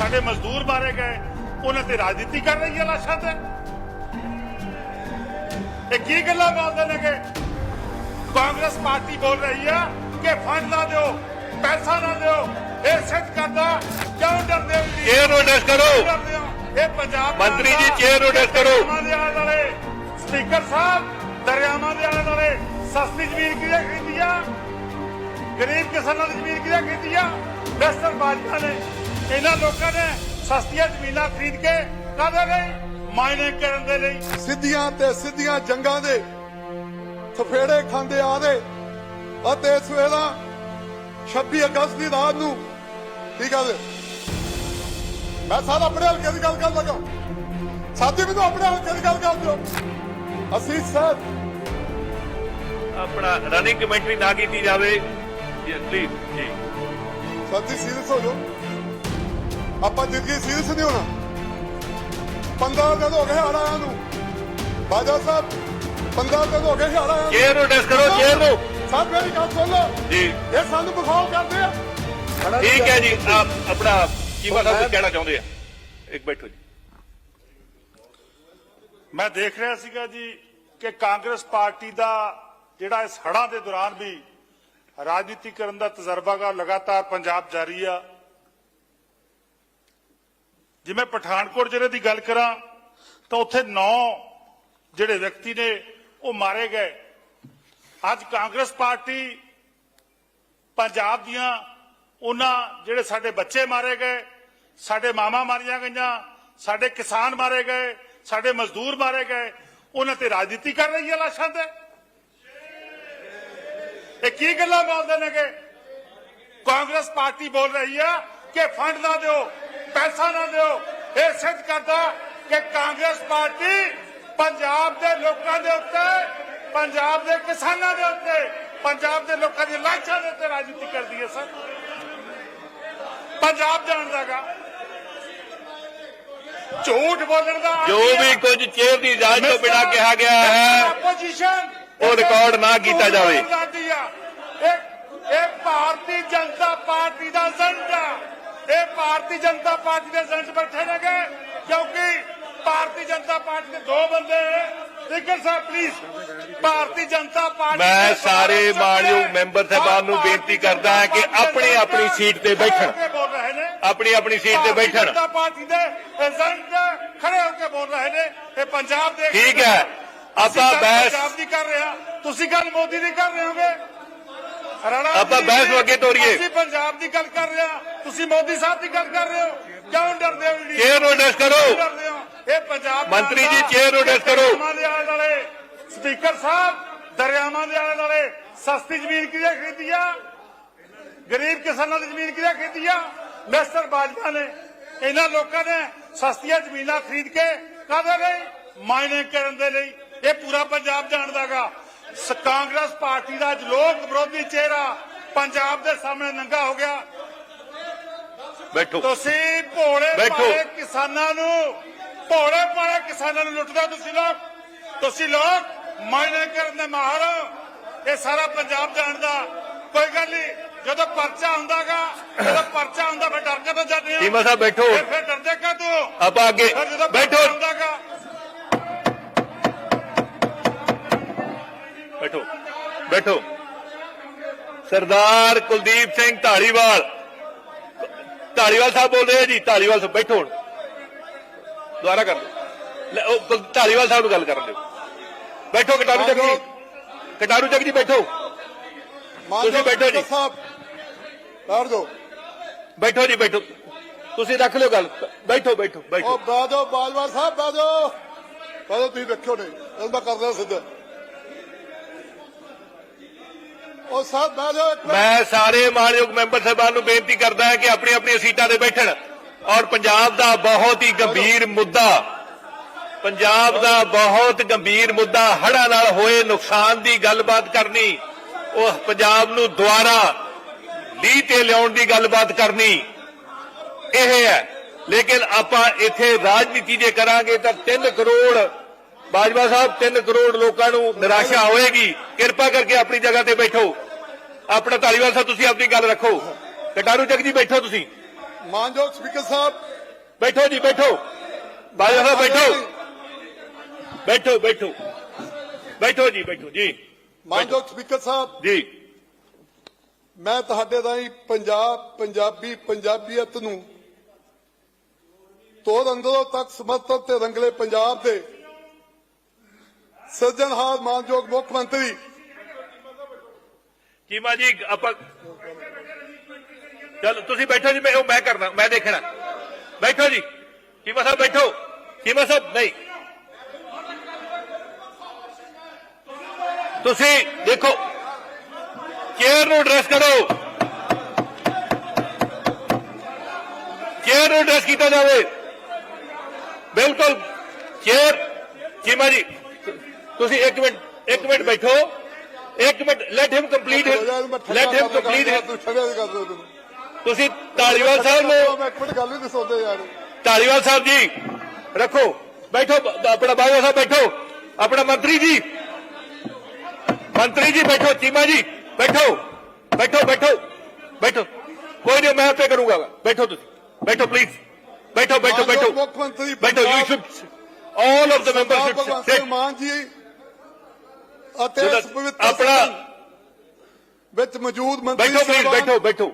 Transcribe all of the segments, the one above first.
ਸਾਡੇ ਮਜ਼ਦੂਰ ਮਾਰੇ ਗਏ ਉਹਨਾਂ ਤੇ ਰਾਜਨੀਤੀ ਕਰ ਰਹੀ ਹੈ ਲਾਸ਼ਾਂ ਤੇ। ਇਹ ਕੀ ਗੱਲਾਂ ਬੋਲਦੇ ਨੇ ਕਿ ਕਾਂਗਰਸ ਪਾਰਟੀ ਬੋਲ ਰਹੀ ਆ ਕਿ ਫੰਡ ਨਾ ਦਿਓ ਪੈਸਾ ਨਾ ਦਿਓ ਇਹ ਸਿੱਧ ਕਰਦਾ ਕਿਉਂ ਡਰਦੇ ਹੋ ਜੀ ਚੇਅਰ ਡਿਸ ਕਰੋ। ਹੋ? ਇਹ ਪੰਜਾਬ ਮੰਤਰੀ ਜੀ, ਚੇਅਰ ਡਿਸ ਕਰੋ। ਸਪੀਕਰ ਸਾਹਿਬ ਦਰਿਆਵਾਂ ਦੇ ਆਲੇ ਦੁਆਲੇ। ਸਸਤੀ ਜ਼ਮੀਨ ਕਿਹਨੇ ਖਰੀਦੀ ਆ? ਗਰੀਬ ਕਿਸਾਨਾਂ ਦੀ ਜ਼ਮੀਨ ਕਿਹਨੇ ਖਰੀਦੀ ਆ? ਮਿਸਟਰ ਬਾਜਵਾ ਨੇ। ਇਹਨਾਂ ਲੋਕਾਂ ਨੇ ਸਸਤੀਆਂ ਜ਼ਮੀਨਾਂ ਖਰੀਦ ਕੇ ਕਾਹਦੇ ਲਈ ਮਾਈਨਿੰਗ ਕਰਨ ਦੇ ਲਈ। ਸਿੱਧੀਆਂ ਤੇ ਸਿੱਧੀਆਂ ਜੰਗਾਂ ਦੇ ਥਫੇੜੇ ਖਾਂਦੇ ਆਦੇ ਅਤੇ ਇਸ ਵੇਲਾ 26 ਅਗਸਤ ਦੀ ਰਾਤ ਨੂੰ ਠੀਕ ਜੀ ਮੈਂ ਸਾਰਾ ਆਪਣੇ ਹਲਕੇ ਦੀ ਗੱਲ ਕਰਨ ਲੱਗਾ। ਸਾਥੀ ਮੈਨੂੰ ਆਪਣੇ ਹਲਕੇ ਦੀ ਗੱਲ ਕਰ ਦਿਓ। ਅਸੀਂ ਸਰ ਆਪਣਾ ਰਨਿੰਗ ਕਮੈਂਟਰੀ ਨਾ ਕੀਤੀ ਜਾਵੇ। ਜੀ ਪਲੀਜ਼ ਜੀ। ਸਾਥੀ ਸੀਰੀਅਸ ਹੋ ਜਾਓ। ਆਪਾਂ ਜ਼ਿੰਦਗੀ ਸੀਰੀਅਸ ਨਹੀਂ ਹੋਣਾ। 15 ਦਿਨ ਹੋ ਗਏ ਹੜ ਆਇਆਂ ਨੂੰ। ਬਾਜਾ ਸਾਹਿਬ 15 ਦਿਨ ਹੋ ਗਏ ਹੜ ਆਇਆਂ ਨੂੰ। ਚੇਅਰ ਨੂੰ ਡਿਸ ਕਰੋ ਚੇਅਰ ਨੂੰ। ਸਾਹਿਬ ਮੇਰੀ ਗੱਲ ਸੁਣ ਲਓ। ਜੀ। ਇਹ ਸਾਨੂੰ ਬਖਾਓ ਕਰਦੇ ਆ। ਠੀਕ ਹੈ ਜੀ ਆਪ ਆਪਣਾ ਕੀ ਬਾਤ ਕੁਝ ਕਹਿਣਾ ਚਾਹੁੰਦੇ ਆ? ਇੱਕ ਬੈਠੋ ਜੀ। ਮੈਂ ਦੇਖ ਰਿਹਾ ਸੀਗਾ ਜੀ ਕਿ ਕਾਂਗਰਸ ਪਾਰਟੀ ਦਾ ਜਿਹੜਾ ਇਸ ਹੜ੍ਹਾਂ ਦੇ ਦੌਰਾਨ ਵੀ ਰਾਜਨੀਤੀ ਕਰਨ ਦਾ ਤਜਰਬਾਗਾ ਲਗਾਤਾਰ ਪੰਜਾਬ ਜਾਰੀ ਆ। ਜਿਵੇਂ ਪਠਾਨਕੋਟ ਜ਼ਿਲ੍ਹੇ ਦੀ ਗੱਲ ਕਰਾਂ, ਤਾਂ ਉੱਥੇ 9 ਜਿਹੜੇ ਵਿਅਕਤੀ ਨੇ, ਉਹ ਮਾਰੇ ਗਏ। ਅੱਜ ਕਾਂਗਰਸ ਪਾਰਟੀ ਪੰਜਾਬ ਦੀਆਂ ਉਹਨਾਂ ਜਿਹੜੇ ਸਾਡੇ ਬੱਚੇ ਮਾਰੇ ਗਏ, ਸਾਡੇ ਮਾਮਾ ਮਾਰੀਆਂ ਗਈਆਂ, ਸਾਡੇ ਕਿਸਾਨ ਮਾਰੇ ਗਏ, ਸਾਡੇ ਮਜ਼ਦੂਰ ਮਾਰੇ ਗਏ, ਉਹਨਾਂ ਤੇ ਰਾਜਨੀਤੀ ਕਰ ਰਹੀ ਹੈ ਲਾਸ਼ਾਂ ਤੇ? ਇਹ ਕੀ ਗੱਲਾਂ ਬੋਲਦੇ ਨੇ ਕਿ ਕਾਂਗਰਸ ਪਾਰਟੀ ਬੋਲ ਰਹੀ ਆ ਕਿ ਫੰਡ ਨਾ ਦਿਓ। ਪੈਸਾ ਨਾ ਦਿਓ। ਇਹ ਸਿੱਧ ਕਰਦਾ ਕਿ ਕਾਂਗਰਸ ਪਾਰਟੀ ਪੰਜਾਬ ਦੇ ਲੋਕਾਂ ਦੇ ਉੱਤੇ ਪੰਜਾਬ ਦੇ ਕਿਸਾਨਾਂ ਦੇ ਉੱਤੇ ਪੰਜਾਬ ਦੇ ਲੋਕਾਂ ਦੀ ਲਾਸ਼ਾਂ ਦੇ ਉੱਤੇ ਰਾਜਨੀਤੀ ਕਰਦੀ ਹੈ ਸਰ। ਪੰਜਾਬ ਜਾਣਦਾਗਾ ਝੂਠ ਬੋਲਣ ਦਾ ਜੋ ਵੀ ਕੁਝ ਚੇਅਰ ਦੀ ਇਜਾਜ਼ਤ ਤੋਂ ਬਿਨਾਂ ਕਿਹਾ ਗਿਆ ਹੈ ਉਹ ਰਿਕਾਰਡ ਨਾ ਕੀਤਾ ਜਾਵੇ। ਇਹ ਇਹ ਭਾਰਤੀ ਜਨਤਾ ਪਾਰਟੀ ਦਾ ਏਜੰਟ ਆ ਇਹ ਭਾਰਤੀ ਜਨਤਾ ਪਾਰਟੀ ਦੇ ਏਜੰਟ ਬੈਠੇ ਨੇਗੇ ਕਿਉਂਕਿ ਭਾਰਤੀ ਜਨਤਾ ਪਾਰਟੀ ਦੇ ਦੋ ਬੰਦੇ ਸਪੀਕਰ ਸਾਹਿਬ ਪਲੀਜ਼ ਭਾਰਤੀ ਜਨਤਾ ਪਾਰਟੀ ਮੈਂ ਸਾਰੇ ਮਾਣਯੋਗ ਮੈਂਬਰ ਸਾਹਿਬਾਨ ਨੂੰ ਬੇਨਤੀ ਕਰਦਾ ਹਾਂ ਕਿ ਆਪਣੀ ਆਪਣੀ ਸੀਟ ਤੇ ਬੈਠਣ। ਆਪਣੀ ਆਪਣੀ ਸੀਟ ਤੇ ਬੈਠਣ। ਜਨਤਾ ਪਾਰਟੀ ਦੇ ਏਜੰਟ ਖੜੇ ਹੋ ਕੇ ਬੋਲ ਰਹੇ ਨੇ। ਇਹ ਪੰਜਾਬ ਦੇ ਠੀਕ ਹੈ। ਅਸੀਂ ਆਪਾਂ ਬਹਿਸ ਕਰ ਰਹੇ ਤੁਸੀਂ ਗੱਲ ਮੋਦੀ ਦੀ ਕਰ ਰਹੇ ਹੋਗੇ। ਆਪਾਂ ਬਹਿਸ ਨੂੰ ਅੱਗੇ ਤੋਰੀਏ। ਅਸੀਂ ਪੰਜਾਬ ਦੀ ਗੱਲ ਕਰ ਰਹੇ ਹਾਂ। ਤੁਸੀਂ ਮੋਦੀ ਸਾਹਿਬ ਦੀ ਗੱਲ ਕਰ ਰਹੇ ਹੋ। ਕਿਉਂ ਡਰਦੇ ਹੋ ਜੀ? ਚੇਅਰ ਨੂੰ ਡਿਸ ਕਰੋ। ਇਹ ਪੰਜਾਬ ਮੰਤਰੀ ਜੀ, ਚੇਅਰ ਨੂੰ ਡਿਸ ਕਰੋ। ਸਪੀਕਰ ਸਾਹਿਬ ਦਰਿਆਵਾਂ ਦੇ ਆਲੇ ਦੁਆਲੇ। ਸਸਤੀ ਜ਼ਮੀਨ ਕਿਹਨੇ ਖਰੀਦੀ ਆ? ਗਰੀਬ ਕਿਸਾਨਾਂ ਦੀ ਜ਼ਮੀਨ ਕਿਹਨੇ ਖਰੀਦੀ ਆ? ਮਿਸਟਰ ਬਾਜਵਾ ਨੇ। ਇਹਨਾਂ ਲੋਕਾਂ ਨੇ ਸਸਤੀਆਂ ਜ਼ਮੀਨਾਂ ਖਰੀਦ ਕੇ ਕਾਹਦੇ ਲਈ? ਮਾਈਨਿੰਗ ਕਰਨ ਦੇ ਲਈ। ਇਹ ਪੂਰਾ ਪੰਜਾਬ ਜਾਣਦਾਗਾ। ਕਾਂਗਰਸ ਪਾਰਟੀ ਦਾ ਅੱਜ ਲੋਕ ਵਿਰੋਧੀ ਚਿਹਰਾ ਪੰਜਾਬ ਦੇ ਸਾਹਮਣੇ ਨੰਗਾ ਹੋ ਗਿਆ। ਬੈਠੋ। ਤੁਸੀਂ ਭੋਲੇ। ਭਾਲੇ ਕਿਸਾਨਾਂ ਨੂੰ ਭੋਲੇ ਭਾਲੇ ਕਿਸਾਨਾਂ ਨੂੰ ਲੁੱਟਦਾ ਤੁਸੀਂ ਲੋਕ? ਤੁਸੀਂ ਲੋਕ ਮਾਈਨਿੰਗ ਕਰਨ ਦੇ ਮਾਹਰ। ਇਹ ਸਾਰਾ ਪੰਜਾਬ ਜਾਣਦਾ। ਕੋਈ ਗੱਲ ਨਹੀਂ ਜਦੋਂ ਪਰਚਾ ਹੁੰਦਾਗਾ ਜਦੋਂ ਪਰਚਾ ਹੁੰਦਾ ਫਿਰ ਡਰ ਕੇ ਤਾਂ ਜਾਂਦੇ ਹੋ। ਚੀਮਾ ਸਾਹਿਬ ਬੈਠੋ। ਫਿਰ ਡਰਦੇ ਕਾ ਤੂੰ ਆਪਾਂ ਅੱਗੇ ਬੈਠੋ। ਹੁੰਦਾਗਾ ਬੈਠੋ ਬੈਠੋ। ਸਰਦਾਰ ਕੁਲਦੀਪ ਸਿੰਘ ਢਾਲੀਵਾਲ ਢਾਲੀਵਾਲ ਸਾਹਿਬ ਬੋਲ ਰਹੇ ਆ ਜੀ ਢਾਲੀਵਾਲ ਸਾਹਿਬ ਬੈਠੋ ਹੁਣ। ਦੁਬਾਰਾ ਕਰ ਲਓ ਲੈ, ਉਹ ਢਾਲੀਵਾਲ ਸਾਹਿਬ ਨੂੰ ਗੱਲ ਕਰਨ ਦਿਓ। ਬੈਠੋ ਕਟਾਰੂ ਚੱਕ ਜੀ। ਕਟਾਰੂ ਚੱਕ ਜੀ ਬੈਠੋ। ਤੁਸੀਂ ਬੈਠੋ ਜੀ। ਬੈਠ ਜਾਓ। ਬੈਠੋ ਜੀ ਬੈਠੋ। ਤੁਸੀਂ ਰੱਖ ਲਿਓ ਗੱਲ। ਬੈਠੋ ਬੈਠੋ ਉਹ ਬੈਠੋ ਬਾਜੋ ਬਾਜਵਾ ਸਾਹਿਬ ਬਾਜੋ ਬਾਜੋ ਤੁਸੀਂ ਰੱਖਿਓ ਨਹੀਂ। ਇਹ ਮੈਂ ਕਰ ਰਿਹਾ ਸਿੱਧਾ। ਉਹ ਸਾਹਿਬ ਬਾਜੋ ਇੱਕ ਮਿੰਟ। ਮੈਂ ਸਾਰੇ ਮਾਨਯੋਗ ਮੈਂਬਰ ਸਾਹਿਬਾਨ ਨੂੰ ਬੇਨਤੀ ਕਰਦਾ ਹਾਂ ਕਿ ਆਪਣੀ ਆਪਣੀਆਂ ਸੀਟਾਂ ਤੇ ਬੈਠਣ ਔਰ ਪੰਜਾਬ ਦਾ ਬਹੁਤ ਹੀ ਗੰਭੀਰ ਮੁੱਦਾ, ਪੰਜਾਬ ਦਾ ਬਹੁਤ ਗੰਭੀਰ ਮੁੱਦਾ ਹੜ੍ਹਾਂ ਨਾਲ ਹੋਏ ਨੁਕਸਾਨ ਦੀ ਗੱਲਬਾਤ ਕਰਨੀ, ਉਹ ਪੰਜਾਬ ਨੂੰ ਦੁਆਰਾ ਲੀਹ ਤੇ ਲਿਆਉਣ ਦੀ ਗੱਲਬਾਤ ਕਰਨੀ, ਇਹ ਹੈ ਲੇਕਿਨ ਆਪਾਂ ਇੱਥੇ ਰਾਜਨੀਤੀ ਜੇ ਕਰਾਂਗੇ ਤਾਂ 3 ਕਰੋੜ ਬਾਜਵਾ ਸਾਹਿਬ 3 ਕਰੋੜ ਲੋਕਾਂ ਨੂੰ ਨਿਰਾਸ਼ਾ ਹੋਏਗੀ। ਕਿਰਪਾ ਕਰਕੇ ਆਪਣੀ ਜਗ੍ਹਾ ਤੇ ਬੈਠੋ। ਆਪਣਾ ਧਾਲੀਵਾਲ ਸਾਹਿਬ ਤੁਸੀਂ ਆਪਣੀ ਗੱਲ ਰੱਖੋ। ਕਟਾਰੂ ਚੱਕ ਜੀ ਬੈਠੋ ਤੁਸੀਂ। ਮਾਨਯੋਗ ਸਪੀਕਰ ਸਾਹਿਬ। ਬੈਠੋ ਜੀ ਬੈਠੋ। ਬਾਜਵਾ ਸਾਹਿਬ ਬੈਠੋ। ਬੈਠੋ ਬੈਠੋ। ਬੈਠੋ ਜੀ ਬੈਠੋ ਜੀ। ਮਾਨਯੋਗ ਸਪੀਕਰ ਸਾਹਿਬ। ਜੀ। ਮੈਂ ਤੁਹਾਡੇ ਰਾਹੀਂ ਪੰਜਾਬ ਪੰਜਾਬੀ ਪੰਜਾਬੀਅਤ ਨੂੰ ਤੋੜ ਅੰਦਰੋਂ ਤੱਕ ਸਮਰਥਨ ਤੇ ਰੰਗਲੇ ਪੰਜਾਬ ਦੇ ਸਿਰਜਣਹਾਰ ਮਾਨਯੋਗ ਮੁੱਖ ਮੰਤਰੀ। ਚੀਮਾ ਜੀ ਆਪਾਂ ਚਲ, ਤੁਸੀਂ ਬੈਠੋ ਜੀ, ਮੈਂ ਉਹ ਮੈਂ ਕਰਨਾ ਮੈਂ ਦੇਖਣਾ। ਬੈਠੋ ਜੀ ਚੀਮਾ ਸਾਹਿਬ ਬੈਠੋ ਚੀਮਾ ਸਾਹਿਬ ਨਹੀਂ। ਤੁਸੀਂ ਦੇਖੋ ਚੇਅਰ ਨੂੰ ਐਡਰੈਸ ਕਰੋ। ਚੇਅਰ ਨੂੰ ਐਡਰੈਸ ਕੀਤਾ ਜਾਵੇ। ਬਿਲਕੁਲ ਚੇਅਰ ਚੀਮਾ ਜੀ ਤੁਸੀਂ ਇੱਕ ਮਿੰਟ ਇੱਕ ਮਿੰਟ ਬੈਠੋ ਇੱਕ minute let him complete let him complete ਤੂੰ ਠੰਡੇ ਕਰ ਦੋ ਤੂੰ ਤੁਸੀਂ ਢਾਲੀਵਾਲ ਸਾਹਿਬ ਨੂੰ ਮੈਂ ਇੱਕ ਮਿੰਟ ਗੱਲ ਨਹੀਂ ਦੱਸੋਦੇ ਯਾਰ ਢਾਲੀਵਾਲ ਸਾਹਿਬ ਜੀ ਰੱਖੋ ਬੈਠੋ ਬ- ਆਪਣਾ ਬਾਜਵਾ ਸਾਹਿਬ ਬੈਠੋ ਆਪਣਾ ਮੰਤਰੀ ਜੀ ਮੰਤਰੀ ਜੀ ਬੈਠੋ ਚੀਮਾ ਜੀ ਬੈਠੋ ਬੈਠੋ ਬੈਠੋ ਬੈਠੋ ਕੋਈ ਨਹੀਂ ਮੈਂ ਆਪੇ ਕਰੂੰਗਾ ਬੈਠੋ ਤੁਸੀਂ ਬੈਠੋ ਪਲੀਜ਼ ਬੈਠੋ ਬੈਠੋ ਮਾਨਯੋਗ ਬੈਠੋ ਮੁੱਖ ਮੰਤਰੀ ਬੈਠੋ you should all of the Sardar members Bhagwant should Singh Mann ji ਅਤੇ ਇਸ ਪਵਿੱਤਰ ਆਪਣਾ ਵਿੱਚ ਮੌਜੂਦ ਮੰਤਰੀ ਬੈਠੋ ਪਲੀਜ਼ ਬੈਠੋ ਬੈਠੋ।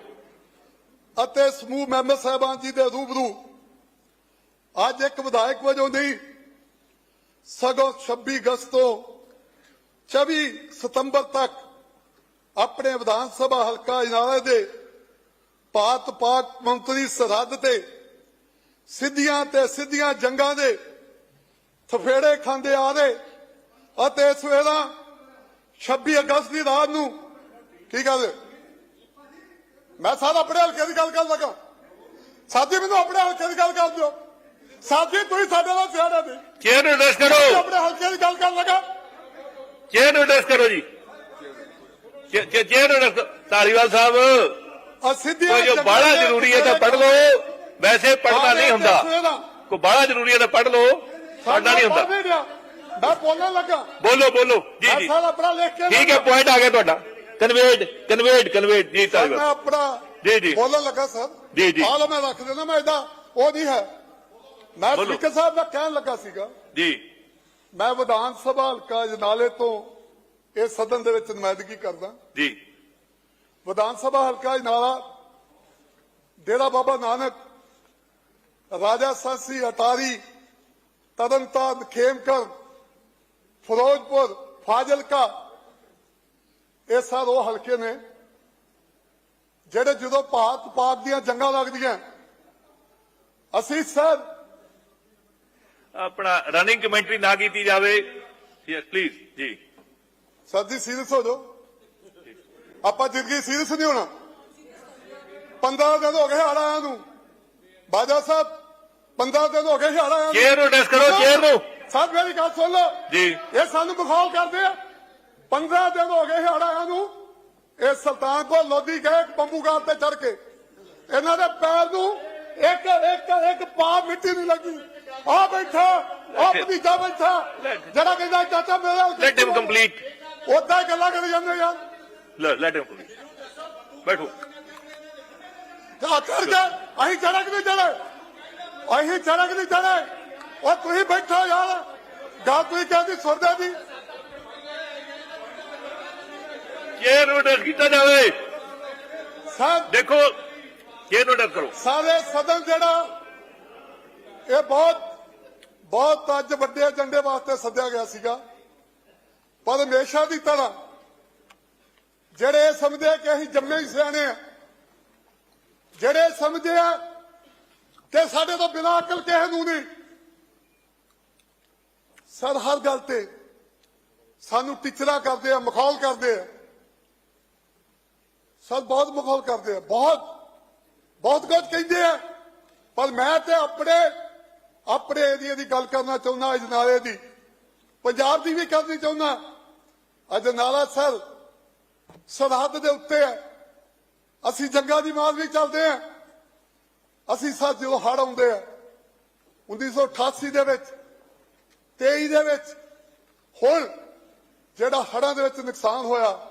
ਅਤੇ ਸਮੂਹ ਮੈਂਬਰ ਸਾਹਿਬਾਨ ਜੀ ਦੇ ਰੂਬਰੂ। ਅੱਜ ਇੱਕ ਵਿਧਾਇਕ ਵਜੋਂ ਨਹੀਂ ਸਗੋਂ 26 ਅਗਸਤ ਤੋਂ 24 ਸਤੰਬਰ ਤੱਕ ਆਪਣੇ ਵਿਧਾਨ ਸਭਾ ਹਲਕਾ ਇਨਾਰੇ ਦੇ ਪਾਤ ਪਾਕ ਮੰਤਰੀ ਸਰਹੱਦ ਤੇ ਸਿੱਧੀਆਂ ਤੇ ਸਿੱਧੀਆਂ ਜੰਗਾਂ ਦੇ ਥਫੇੜੇ ਖਾਂਦੇ ਆ ਰਹੇ ਅਤੇ ਇਸ ਵੇਲੇ 26 ਅਗਸਤ ਦੀ ਰਾਤ ਨੂੰ। ਕੀ ਕਹਿੰਦੇ ਮੈਂ ਸਾਰਾ ਆਪਣੇ ਹਲਕੇ ਦੀ ਗੱਲ ਕਰਨ ਲੱਗਾ ਸਾਥੀ ਮੈਨੂੰ ਆਪਣੇ ਹਲਕੇ ਦੀ ਗੱਲ ਕਰ ਦਿਓ। ਸਾਥੀ ਤੁਸੀਂ ਸਾਡੇ ਨਾਲ ਸਿਆਣੇ ਨੇ ਚੇਅਰ ਮੈਂ ਕਰੋ। ਆਪਣੇ ਹਲਕੇ ਦੀ ਗੱਲ ਕਰਨ ਲੱਗਾ ਚੇਅਰ ਨੂੰ ਐਡਰੈਸ ਕਰੋ ਜੀ। ਚੇਅਰ ਨੂੰ ਐਡਰੈਸ ਢਾਲੀਵਾਲ ਸਾਹਿਬ। ਆ ਸਿੱਧੀਆਂ ਕੋਈ ਜੋ ਦੇ ਜ਼ਰੂਰੀ ਹੈ ਤਾਂ ਪੜ੍ਹ ਲਓ। ਵੈਸੇ ਪੜ੍ਹਨਾ ਨਹੀਂ ਹੁੰਦਾ। ਕੋਈ ਬਾਹਲਾ ਜ਼ਰੂਰੀ ਹੈ ਤਾਂ ਪੜ੍ਹ ਲਓ। ਪੜ੍ਹਨਾ ਨਹੀਂ ਹੁੰਦਾ। ਪੜ੍ਹ ਰਿਹਾ। ਮੈਂ ਬੋਲਣ ਲੱਗਾ। ਬੋਲੋ ਬੋਲੋ। ਜੀ ਮੈਂ ਜੀ। ਸਾਰਾ ਆਪਣਾ ਲਿਖ ਕੇ ਠੀਕ ਹੈ ਪੁਆਇੰਟ ਆ ਗਿਆ ਤੁਹਾਡਾ। ਕਨਵੇਡ ਕਨਵੇਡ ਕਨਵੇਡ ਜੀ ਸਰ, ਮੈਂ ਢਾਲੀਵਾਲ ਆਪਣਾ ਜੀ, ਜੀ। ਬੋਲਣ ਲੱਗਾ ਸਰ। ਜੀ, ਜੀ। ਹਾਲ ਮੈਂ ਰੱਖ ਦੇਣਾ ਮੈਂ ਏਦਾਂ ਉਹ ਨਹੀਂ ਹੈ। ਮੈਂ ਬੋਲੋ। ਸਪੀਕਰ ਸਾਹਿਬ ਦਾ ਕਹਿਣ ਲੱਗਾ ਸੀਗਾ। ਜੀ। ਮੈਂ ਵਿਧਾਨ ਸਭਾ ਹਲਕਾ ਜਨਾਲੇ ਤੋਂ ਇਹ ਸਦਨ ਦੇ ਵਿੱਚ ਨੁਮਾਇੰਦਗੀ ਕਰਦਾ। ਜੀ। ਵਿਧਾਨ ਸਭਾ ਹਲਕਾ ਜਨਾਲਾ ਡੇਰਾ ਬਾਬਾ ਨਾਨਕ ਰਾਜਾ ਸਾਸੀ ਅਟਾਰੀ ਤਰਨਤਾਰਨ ਖੇਮਕਰ ਫਿਰੋਜ਼ਪੁਰ ਫਾਜ਼ਿਲਕਾ। ਇਹ ਸਾਰੇ ਉਹ ਹਲਕੇ ਨੇ ਜਿਹੜੇ ਜਦੋਂ ਭਾਰਤ ਪਾਕ ਦੀਆਂ ਜੰਗਾਂ ਲੱਗਦੀਆਂ ਅਸੀਂ ਸਰ ਆਪਣਾ ਰਨਿੰਗ ਕਮੈਂਟਰੀ ਨਾ ਕੀਤੀ ਜਾਵੇ। ਯੈਸ ਪਲੀਜ਼ ਜੀ। ਸਰ ਜੀ ਸੀਰੀਅਸ ਹੋ ਜਾਓ। ਆਪਾਂ ਜ਼ਿੰਦਗੀ ਸੀਰੀਅਸ ਨਹੀਂ ਹੋਣਾ। 15 ਦਿਨ ਹੋ ਗਏ ਹੜ ਆਇਆਂ ਨੂੰ। ਬਾਜਾ ਸਾਹਿਬ 15 ਦਿਨ ਹੋ ਗਏ ਆਇਆਂ ਨੂੰ। ਚੇਅਰ ਨੂੰ ਐਡਰੈਸ ਕਰੋ ਚੇਅਰ ਨੂੰ। ਸਾਹਿਬ ਮੇਰੀ ਗੱਲ ਸੁਣ ਲਓ। ਜੀ। ਇਹ ਸਾਨੂੰ ਬਖੌਲ ਕਰਦੇ ਆ। 15 ਦਿਨ ਹੋ ਗਏ ਹੜ ਆਇਆਂ ਨੂੰ। ਇਹ ਸੁਲਤਾਨਪੁਰ ਲੋਧੀ ਗਏ ਬੰਬੂਗਾਰ ਤੇ ਚੜ ਕੇ। ਇਹਨਾਂ ਦੇ ਪੈਰ ਨੂੰ ਇੱਕ ਇੱਕ ਇੱਕ ਪਾ ਮਿੱਟੀ ਨਹੀਂ ਲੱਗੀ। ਆ ਬੈਠਾ ਆ ਭਤੀਜਾ ਬੈਠਾ। ਜਿਹੜਾ ਕਹਿੰਦਾ ਚਾਚਾ ਮੇਰਾ ਲੈਟ ਹਿਮ ਕੰਪਲੀਟ ਉਦਾਂ ਗੱਲਾਂ ਕਰੀ ਜਾਂਦੇ ਯਾਰ ਲੈਟ ਹਿਮ ਕੰਪਲੀਟ ਬੈਠੋ। ਜਾ ਕਰਕੇ ਅਸੀਂ ਚੜਕ ਨਹੀਂ ਚੜੇ ਅਸੀਂ ਚੜਕ ਨਹੀਂ ਚੜੇ ਉਹ ਤੁਸੀਂ ਬੈਠੋ ਯਾਰ। ਗਾ ਤੁਸੀਂ ਕਹਿੰਦੀ ਸੁਰਦੇ ਦੀ ਚੇਅਰ ਨੂੰ ਐਡਰੈਸ ਕੀਤਾ ਜਾਵੇ ਸਾ- ਦੇਖੋ ਚੇਅਰ ਨੂੰ ਐਡਰੈਸ ਕਰੋ। ਸਾਰੇ ਸਦਨ ਜਿਹੜਾ ਇਹ ਬਹੁਤ ਬਹੁਤ ਅੱਜ ਵੱਡੇ ਏਜੰਡੇ ਵਾਸਤੇ ਸੱਦਿਆ ਗਿਆ ਸੀਗਾ। ਪਰ ਹਮੇਸ਼ਾ ਦੀ ਤਰ੍ਹਾਂ ਜਿਹੜੇ ਸਮਝਦੇ ਕਿ ਅਸੀਂ ਜੰਮੇ ਹੀ ਸਿਆਣੇ ਆ ਜਿਹੜੇ ਸਮਝਦੇ ਆ ਕਿ ਸਾਡੇ ਤੋਂ ਬਿਨਾਂ ਅਕਲ ਕਿਸੇ ਨੂੰ ਨਹੀਂ ਸਰ, ਹਰ ਗੱਲ ਤੇ ਸਾਨੂੰ ਟੀਚਰਾਂ ਕਰਦੇ ਆ, ਮਖੌਲ ਕਰਦੇ ਆ। ਸਰ, ਬਹੁਤ ਮਖੌਲ ਕਰਦੇ ਆ, ਬਹੁਤ ਬਹੁਤ ਕੁਝ ਕਹਿੰਦੇ ਆ। ਪਰ ਮੈਂ ਤੇ ਆਪਣੇ ਆਪਣੇ ਏਰੀਏ ਦੀ ਗੱਲ ਕਰਨਾ ਚਾਹੁੰਦਾ ਅਜਨਾਲੇ ਦੀ। ਪੰਜਾਬ ਦੀ ਵੀ ਕਰਨੀ ਚਾਹੁੰਦਾ। ਅਜਨਾਲਾ ਸਰ, ਸਰਹੱਦ ਦੇ ਉੱਤੇ ਹੈ ਅਸੀਂ ਜੰਗਾਂ ਦੀ ਮਾਰ ਵੀ ਚੱਲਦੇ ਆ। ਅਸੀਂ ਸਰ, ਜਦੋਂ ਹੜ ਆਉਂਦੇ ਆ 1988 ਦੇ ਵਿੱਚ 23 ਦੇ ਵਿੱਚ। ਹੁਣ ਜਿਹੜਾ ਹੜਾਂ ਦੇ ਵਿੱਚ ਨੁਕਸਾਨ ਹੋਇਆ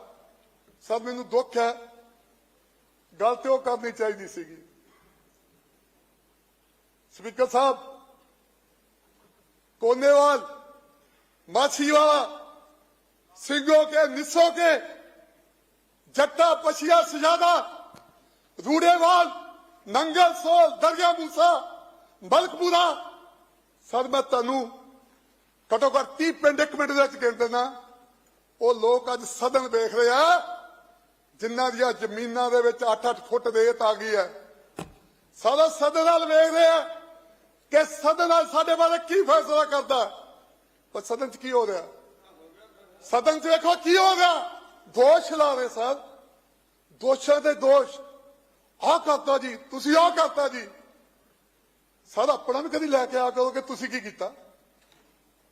ਸਰ ਮੈਨੂੰ ਦੁੱਖ ਹੈ। ਗੱਲ ਤੇ ਉਹ ਕਰਨੀ ਚਾਹੀਦੀ ਸੀਗੀ। ਸਪੀਕਰ ਸਾਹਿਬ, ਕੋਨੇਵਾਲ, ਮਾਛੀਵਾਲਾ, ਸਿੰਘੋ ਕੇ, ਨਿਸੋ ਕੇ, ਜੱਟਾ, ਪਛੀਆ, ਸਜਾਦਾ, ਰੂੜੇਵਾਲ, ਨੰਗਲ, ਸੋਲ, ਦਰਿਆ ਮੂਸਾ, ਮਲਕਪੁਰਾ, ਸਰ ਮੈਂ ਤੁਹਾਨੂੰ ਘਟੋ ਘੱਟ 30 ਪਿੰਡ ਇੱਕ ਮਿੰਟ ਦੇ ਵਿੱਚ ਗਿਣ ਦਿੰਦਾ ਉਹ ਲੋਕ ਅੱਜ ਸਦਨ ਵੇਖ ਰਹੇ ਆ, ਜਿਨ੍ਹਾਂ ਦੀਆਂ ਜ਼ਮੀਨਾਂ ਦੇ ਵਿੱਚ 8-8 ਫੁੱਟ ਰੇਤ ਆ ਗਈ ਹੈ। ਸਾਰਾ ਸਦਨ ਨਾਲ ਵੇਖ ਰਹੇ ਆ ਕਿ ਸਦਨ ਨਾਲ ਸਾਡੇ ਬਾਰੇ ਕੀ ਫੈਸਲਾ ਕਰਦਾ। ਪਰ ਸਦਨ 'ਚ ਕੀ ਹੋ ਰਿਹਾ? ਸਦਨ 'ਚ ਵੇਖੋ ਕੀ ਹੋ ਰਿਹਾ। ਦੋਸ਼ ਲਾ ਰਹੇ ਸਰ। ਦੋਸ਼ਾਂ ਦੇ ਦੋਸ਼। ਆਹ ਕਰਤਾ ਜੀ, ਤੁਸੀਂ ਆਹ ਕਰਤਾ ਜੀ। ਸਰ, ਆਪਣਾ ਵੀ ਕਦੀ ਲੈ ਕੇ ਆ ਕਰੋ ਕਿ ਤੁਸੀਂ ਕੀ ਕੀਤਾ?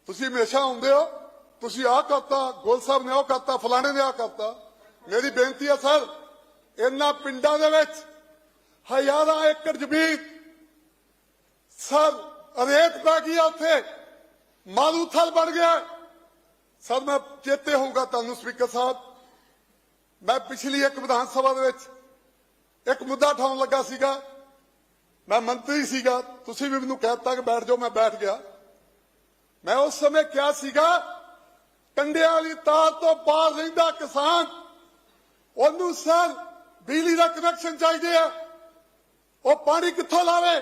ਤੁਸੀਂ ਹਮੇਸ਼ਾ ਆਉਂਦੇ ਹੋ, ਤੁਸੀਂ ਆਹ ਕਰਤਾ, ਗੋਲ ਸਾਹਿਬ ਨੇ ਉਹ ਕਰਤਾ, ਫਲਾਣੇ ਨੇ ਆਹ ਕਰਤਾ। ਮੇਰੀ ਬੇਨਤੀ ਹੈ ਸਰ, ਇਹਨਾਂ ਪਿੰਡਾਂ ਦੇ ਵਿੱਚ ਹਜ਼ਾਰਾਂ ਏਕੜ ਜ਼ਮੀਨ, ਸਰ, ਰੇਤ ਪੈ ਗਈ ਆ ਉੱਥੇ ਮਾਰੂਥਲ ਬਣ ਗਿਆ। ਸਰ, ਮੈਂ ਚੇਤੇ ਹੋਊਗਾ ਤੁਹਾਨੂੰ, ਸਪੀਕਰ ਸਾਹਿਬ। ਮੈਂ ਪਿਛਲੀ ਇੱਕ ਵਿਧਾਨ ਸਭਾ ਦੇ ਵਿੱਚ ਇੱਕ ਮੁੱਦਾ ਉਠਾਉਣ ਲੱਗਾ ਸੀਗਾ। ਮੈਂ ਮੰਤਰੀ ਸੀਗਾ, ਤੁਸੀਂ ਵੀ ਮੈਨੂੰ ਕਹਿਤਾ ਕਿ ਬੈਠ ਜਾਓ, ਮੈਂ ਬੈਠ ਗਿਆ। ਮੈਂ ਉਸ ਸਮੇਂ ਕਿਹਾ ਸੀਗਾ ਕੰਡਿਆਂ ਵਾਲੀ ਤਾਰ ਤੋਂ ਪਾਰ ਰਹਿੰਦਾ ਕਿਸਾਨ, ਉਹਨੂੰ ਸਰ ਬਿਜਲੀ ਦਾ ਕਨੈਕਸ਼ਨ ਚਾਹੀਦੇ ਆ। ਉਹ ਪਾਣੀ ਕਿੱਥੋਂ ਲਾਵੇ?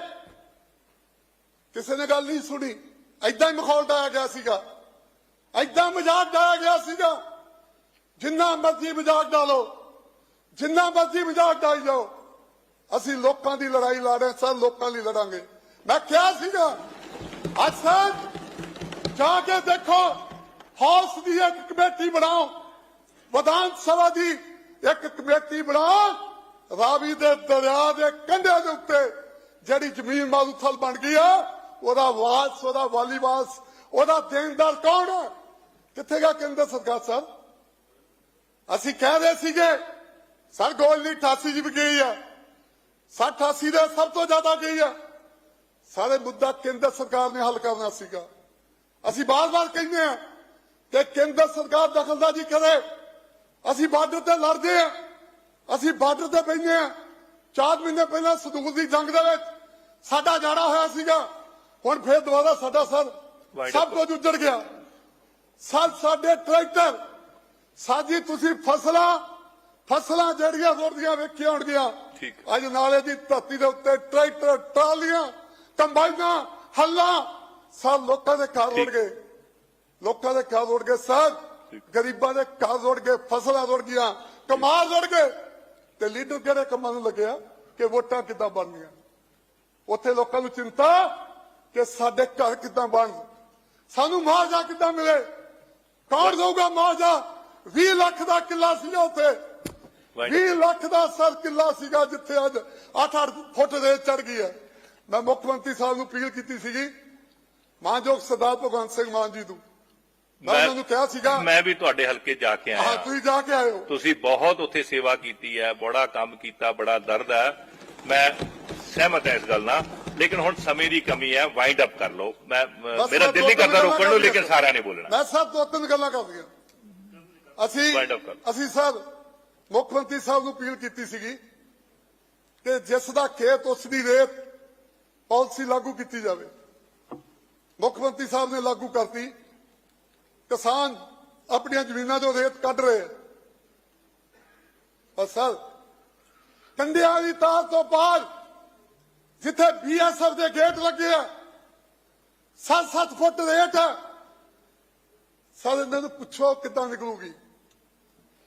ਕਿਸੇ ਨੇ ਗੱਲ ਨਹੀਂ ਸੁਣੀ। ਐਦਾਂ ਹੀ ਮਖੌਲ ਡਾਇਆ ਗਿਆ ਸੀਗਾ। ਐਦਾਂ ਮਜ਼ਾਕ ਡਾਇਆ ਗਿਆ ਸੀਗਾ। ਜਿੰਨਾ ਮਰਜ਼ੀ ਮਜ਼ਾਕ ਡਾਲੋ। ਜਿੰਨਾ ਮਰਜ਼ੀ ਮਜ਼ਾਕ ਡਾਈ ਜਾਓ। ਅਸੀਂ ਲੋਕਾਂ ਦੀ ਲੜਾਈ ਲੜ ਰਹੇ ਸਰ, ਲੋਕਾਂ ਲਈ ਲੜਾਂਗੇ। ਮੈਂ ਕਿਹਾ ਸੀਗਾ, ਅੱਜ ਸਰ ਜਾ ਕੇ ਦੇਖੋ, ਹਾਊਸ ਦੀ ਇੱਕ ਕਮੇਟੀ ਬਣਾਓ। ਵਿਧਾਨ ਸਭਾ ਦੀ ਇੱਕ ਕਮੇਟੀ ਬਣਾਓ, ਰਾਵੀ ਦੇ ਦਰਿਆ ਦੇ ਕੰਢੇ ਦੇ ਉੱਤੇ ਜਿਹੜੀ ਜ਼ਮੀਨ ਮਾਲੂਥਲ ਬਣ ਗਈ ਆ, ਉਹਦਾ ਵਾਸ, ਉਹਦਾ ਵਾਲੀਵਾਸ ਉਹਦਾ ਦੇਣਦਾਰ ਕੌਣ ਹੈ ਕਿੱਥੇ ਗਿਆ ਕੇਂਦਰ ਸਰਕਾਰ ਸਾਹਿਬ? ਅਸੀਂ ਕਹਿ ਰਹੇ ਸੀਗੇ, ਸਰ ਗੋਲ ਨਹੀਂ 88 ਜੀ ਵੀ ਗਈ ਆ। 60 88 ਦੇ ਸਭ ਤੋਂ ਜ਼ਿਆਦਾ ਗਈ ਆ। ਸਾਰੇ ਮੁੱਦਾ ਕੇਂਦਰ ਸਰਕਾਰ ਨੇ ਹੱਲ ਕਰਨਾ ਸੀਗਾ। ਅਸੀਂ ਬਾਰ-ਬਾਰ ਕਹਿੰਦੇ ਆ ਕਿ ਕੇਂਦਰ ਸਰਕਾਰ ਦਖਲਅੰਦਾਜ਼ੀ ਕਰੇ। ਅਸੀਂ ਬਾਰਡਰ ਤੇ ਲੜਦੇ ਆ ਅਸੀਂ ਬਾਰਡਰ ਤੇ ਬੈਠੇ ਆ ਚਾਰ ਮਹੀਨੇ ਪਹਿਲਾਂ ਸਦੂਲ ਦੀ ਜੰਗ ਦੇ ਵਿੱਚ ਸਾਡਾ ਜਾੜਾ ਹੋਇਆ ਸੀਗਾ। ਹੁਣ ਫੇਰ ਦੁਬਾਰਾ ਸਾਡਾ ਸਰ ਸਭ ਕੁਝ ਉੱਜੜ ਗਿਆ। ਸਰ ਸਾਡੇ ਟਰੈਕਟਰ ਸਾਜੀ ਤੁਸੀਂ ਫਸਲਾਂ ਫਸਲਾਂ ਜਿਹੜੀਆਂ ਰੋੜਦੀਆਂ ਵੇਖੀਆਂ ਹੋਣਗੀਆਂ। ਅੱਜ ਨਾਲੇ ਦੀ ਧਰਤੀ ਦੇ ਉੱਤੇ ਟਰੈਕਟਰ ਟਰਾਲੀਆਂ ਕੰਬਾਈਨਾਂ ਹੱਲਾਂ ਸਭ ਲੋਕਾਂ ਦੇ ਘਰ ਰੁੜ ਗਏ। ਲੋਕਾਂ ਦੇ ਘਰ ਰੁੜ ਗਏ ਸਰ ਗਰੀਬਾਂ ਦੇ ਘਰ ਰੁੜ ਗਏ ਫਸਲਾਂ ਰੁੜ ਗਈਆਂ ਕਮਾਲ ਰੁੜ ਗਏ। ਤੇ ਲੀਡਰ ਕਿਹੜੇ ਕੰਮਾਂ ਨੂੰ ਲੱਗਿਆ? ਕਿ ਵੋਟਾਂ ਕਿੱਦਾਂ ਬਣਨੀਆਂ? ਉੱਥੇ ਲੋਕਾਂ ਨੂੰ ਚਿੰਤਾ ਕਿ ਸਾਡੇ ਘਰ ਕਿੱਦਾਂ ਬਣ। ਸਾਨੂੰ ਮੁਆਵਜ਼ਾ ਕਿੱਦਾਂ ਮਿਲੇ? ਕੌਣ ਦਊਗਾ ਮੁਆਵਜ਼ਾ? 20 ਲੱਖ ਦਾ ਕਿੱਲਾ ਸੀਗਾ ਉੱਥੇ। 20 ਲੱਖ ਦਾ ਸਰ ਕਿੱਲਾ ਸੀਗਾ ਜਿੱਥੇ ਅੱਜ 8-8 ਫੁੱਟ ਰੇਤ ਚੜ ਗਈ ਹੈ। ਮੈਂ ਮੁੱਖ ਮੰਤਰੀ ਸਾਹਿਬ ਨੂੰ ਅਪੀਲ ਕੀਤੀ ਸੀਗੀ ਮਾਨਯੋਗ ਸਰਦਾਰ ਭਗਵੰਤ ਸਿੰਘ ਮਾਨ ਜੀ ਨੂੰ ਮੈਂ ਉਹਨਾਂ ਨੂੰ ਕਿਹਾ ਸੀਗਾ ਮੈਂ ਵੀ ਤੁਹਾਡੇ ਹਲਕੇ ਜਾ ਕੇ ਹਾਂ ਆਇਆ ਤੁਸੀਂ ਜਾ ਕੇ ਹੋ ਤੁਸੀਂ ਬਹੁਤ ਉੱਥੇ ਸੇਵਾ ਕੀਤੀ ਹੈ ਬੜਾ ਕੰਮ ਕੀਤਾ ਬੜਾ ਦਰਦ ਹੈ। ਮੈਂ ਸਹਿਮਤ ਹਾਂ ਇਸ ਗੱਲ ਨਾਲ ਲੇਕਿਨ ਹੁਣ ਸਮੇਂ ਦੀ ਕਮੀ ਹੈ ਵਾਈਂਡ ਅਪ ਕਰ ਲਓ। ਮੈਂ ਮੇਰਾ ਦਿਲ ਨਹੀਂ ਕਰਦਾ ਰੋਕਣ ਨੂੰ ਲੇਕਿਨ ਸਾਰਿਆਂ ਨੇ ਬੋਲਣਾ। ਮੈਂ ਸਭ ਦੋ ਤਿੰਨ ਗੱਲਾਂ ਕਰ ਦਈਆਂ ਅਸੀਂ। ਅਸੀਂ ਸਰ ਮੁੱਖ ਮੰਤਰੀ ਸਾਹਿਬ ਨੂੰ ਅਪੀਲ ਕੀਤੀ ਸੀਗੀ ਕਿ ਜਿਸ ਦਾ ਖੇਤ ਉਸ ਦੀ ਰੇਤ ਪਾਲਿਸੀ ਲਾਗੂ ਕੀਤੀ ਜਾਵੇ। ਮੁੱਖ ਮੰਤਰੀ ਸਾਹਿਬ ਨੇ ਲਾਗੂ ਕਰਤੀ, ਕਿਸਾਨ ਆਪਣੀਆਂ ਜ਼ਮੀਨਾਂ ਤੋਂ ਰੇਤ ਕੱਢ ਰਹੇ ਆ। ਪਰ ਸਰ, ਕੰਡਿਆਂ ਦੀ ਤਾਰ ਤੋਂ ਪਾਰ ਜਿੱਥੇ ਬੀਐਸਐਫ ਦੇ ਗੇਟ ਲੱਗੇ ਆ 7-7 ਫੁੱਟ ਰੇਟ ਆ। ਸਰ, ਇਹਨਾਂ ਨੂੰ ਪੁੱਛੋ ਕਿੱਦਾਂ ਨਿਕਲੂਗੀ।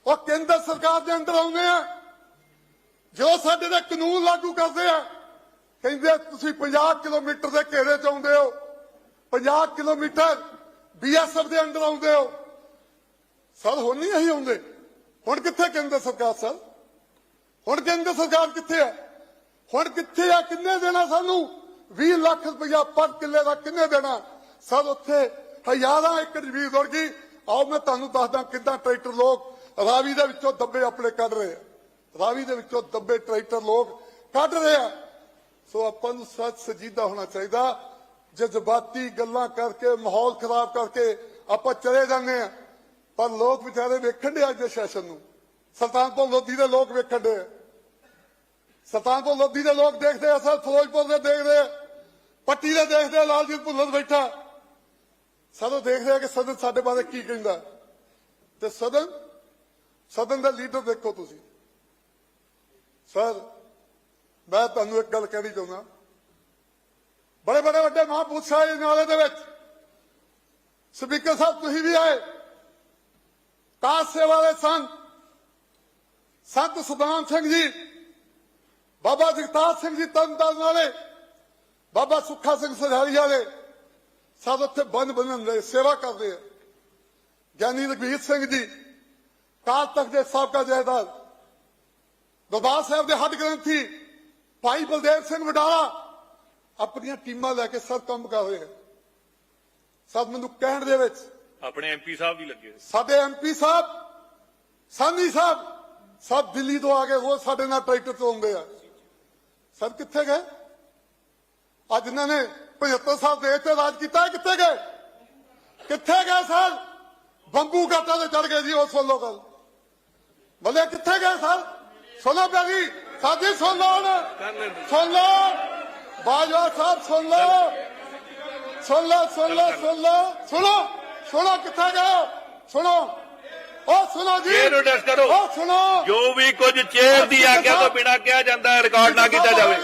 ਉਹ ਕੇਂਦਰ ਸਰਕਾਰ ਦੇ ਅੰਦਰ ਆਉਂਦੇ ਆ, ਜੋ ਸਾਡੇ ਦੇ ਕਾਨੂੰਨ ਲਾਗੂ ਕਰਦੇ ਆ, ਕਹਿੰਦੇ ਤੁਸੀਂ 50 ਕਿਲੋਮੀਟਰ ਦੇ ਘੇਰੇ ਚ ਆਉਂਦੇ ਹੋ। 50 ਕਿਲੋਮੀਟਰ ਬੀਐਸਐਫ ਦੇ ਅੰਡਰ ਆਉਂਦੇ ਹੋ। ਸਰ, ਹੁਣ ਨਹੀਂ ਅਸੀਂ ਆਉਂਦੇ। ਹੁਣ ਕਿੱਥੇ ਕੇਂਦਰ ਸਰਕਾਰ, ਸਰ? ਹੁਣ ਕੇਂਦਰ ਸਰਕਾਰ ਕਿੱਥੇ ਹੈ? ਹੁਣ ਕਿੱਥੇ ਆ ਕਿੰਨੇ ਦੇਣਾ ਸਾਨੂੰ? 20 ਲੱਖ ਰੁਪਇਆ ਪਰ ਕਿੱਲੇ ਦਾ ਕਿੰਨੇ ਦੇਣਾ? ਸਰ, ਉੱਥੇ ਹਜ਼ਾਰਾਂ ਏਕੜ ਜ਼ਮੀਨ ਰੁੜ ਗਈ। ਆਓ, ਮੈਂ ਤੁਹਾਨੂੰ ਦੱਸਦਾ ਕਿੱਦਾਂ ਟਰੈਕਟਰ ਲੋਕ ਰਾਵੀ ਦੇ ਵਿੱਚੋਂ ਦੱਬੇ ਆਪਣੇ ਕੱਢ ਰਹੇ ਆ। ਰਾਵੀ ਦੇ ਵਿੱਚੋਂ ਦੱਬੇ ਟਰੈਕਟਰ ਲੋਕ ਕੱਢ ਰਹੇ ਆ। ਸੋ ਆਪਾਂ ਨੂੰ ਸੱਚ ਸਜੀਦਾ ਹੋਣਾ ਚਾਹੀਦਾ। ਜਜ਼ਬਾਤੀ ਗੱਲਾਂ ਕਰਕੇ, ਮਾਹੌਲ ਖਰਾਬ ਕਰਕੇ ਆਪਾਂ ਚਲੇ ਜਾਂਦੇ ਆ ਪਰ ਲੋਕ ਵਿਚਾਰੇ ਵੇਖਣ ਦੇ ਅੱਜ ਦੇ ਸੈਸ਼ਨ ਨੂੰ। ਸੁਲਤਾਨਪੁਰ ਲੋਧੀ ਦੇ ਲੋਕ ਵੇਖਣ ਦੇ ਸੁਲਤਾਨਪੁਰ ਲੋਧੀ ਦੇ ਲੋਕ ਦੇਖਦੇ ਆ, ਸਰ ਫਿਰੋਜ਼ਪੁਰ ਦੇ ਦੇਖਦੇ ਆ ਛਾਤੀ ਦੇ ਦੇਖਦੇ ਆ, ਲਾਲਜੀਤ ਭੁੱਲਰ ਬੈਠਾ। ਸਦੋਂ ਦੇਖਦੇ ਆ ਕਿ ਸਦਨ ਸਾਡੇ ਬਾਰੇ ਕੀ ਕਹਿੰਦਾ। ਤੇ ਸਦਨ ਸਦਨ ਦਾ ਲੀਡਰ ਦੇਖੋ ਤੁਸੀਂ। ਸਰ, ਮੈਂ ਤੁਹਾਨੂੰ ਇੱਕ ਗੱਲ ਕਹਿਣੀ ਚਾਹੁੰਦਾ। ਬੜੇ ਬੜੇ ਵੱਡੇ ਮਹਾਂਪੁਰਸ਼ ਆਏ ਇਸ ਨਾਲੇ ਦੇ ਵਿੱਚ। ਸਪੀਕਰ ਸਾਹਿਬ, ਤੁਸੀਂ ਵੀ ਆਏ। ਕਾਸ ਸੇਵਾ ਦੇ ਸੰਤ ਸੰਤ ਸੁਦਾਮ ਸਿੰਘ ਜੀ, ਬਾਬਾ ਜਗਤਾਰ ਸਿੰਘ ਜੀ ਤਰਨਤਾਰਨ ਵਾਲੇ, ਬਾਬਾ ਸੁੱਖਾ ਸਿੰਘ ਸਰਹਾਰੀ ਵਾਲੇ, ਸਭ ਉੱਥੇ ਬੰਦ ਬੰਨਣ ਦੇ ਸੇਵਾ ਕਰਦੇ ਆ। ਗਿਆਨੀ ਰਘਵੀਰ ਸਿੰਘ ਜੀ, ਕਾਲ ਤਖਤ ਦੇ ਸਾਬਕਾ ਜਾਇਦਾਦ ਦਰਬਾਰ ਸਾਹਿਬ ਦੇ ਹੱਡ ਗ੍ਰੰਥੀ, ਭਾਈ ਬਲਦੇਵ ਸਿੰਘ ਵਡਾਲਾ ਆਪਣੀਆਂ ਟੀਮਾਂ ਲੈ ਕੇ ਸਭ ਕੰਮ ਕਰ ਰਹੇ ਆ ਸਭ ਮੈਨੂੰ ਕਹਿਣ ਦੇ ਵਿੱਚ। ਆਪਣੇ ਐਮਪੀ ਸਾਹਿਬ ਵੀ ਲੱਗੇ। ਸਾਡੇ ਐਮਪੀ ਸਾਹਿਬ ਸਾਨੀ ਸਾਹਿਬ ਸਭ ਦਿੱਲੀ ਤੋਂ ਆ ਕੇ ਉਹ ਸਾਡੇ ਨਾਲ ਟਰੈਕਟਰ ਤੋਂ ਆਉਂਦੇ ਆ। ਸਰ ਕਿੱਥੇ ਗਏ? ਅੱਜ ਇਹਨਾਂ ਨੇ 75 ਸਾਲ ਦੇਸ਼ ਤੇ ਰਾਜ ਕੀਤਾ ਕਿੱਥੇ ਗਏ? ਕਿੱਥੇ ਗਏ ਸਰ? ਬੰਬੂ ਘਾਟਾ ਤੇ ਚੜ ਗਏ ਜੀ ਉਹ ਸੁਣ ਲਓ ਗੱਲ। ਬਲੇ ਕਿੱਥੇ ਗਏ ਸਰ? ਸੁਣੋ ਪਿਆਰੀ ਸਾਡੀ ਸੁਣ ਲਓ। ਸੁਣ ਲਓ। ਬਾਜਵਾ ਸਾਹਿਬ ਸੁਣ ਲਓ। ਸੁਣ ਲਓ ਸੁਣ ਲਓ ਸੁਣ ਲਓ। ਸੁਣੋ ਸੁਣੋ ਕਿੱਥੇ ਗਏ ਸੁਣੋ। ਉਹ ਸੁਣੋ ਜੀ। ਚੇਅਰ ਨੂੰ ਕਰੋ। ਉਹ ਸੁਣੋ। ਜੋ ਵੀ ਕੁਝ ਚੇਅਰ ਦੀ ਆਗਿਆ ਤੋਂ ਬਿਨਾਂ ਕਿਹਾ ਜਾਂਦਾ ਰਿਕਾਰਡ ਨਾ ਕੀਤਾ ਜਾਵੇ।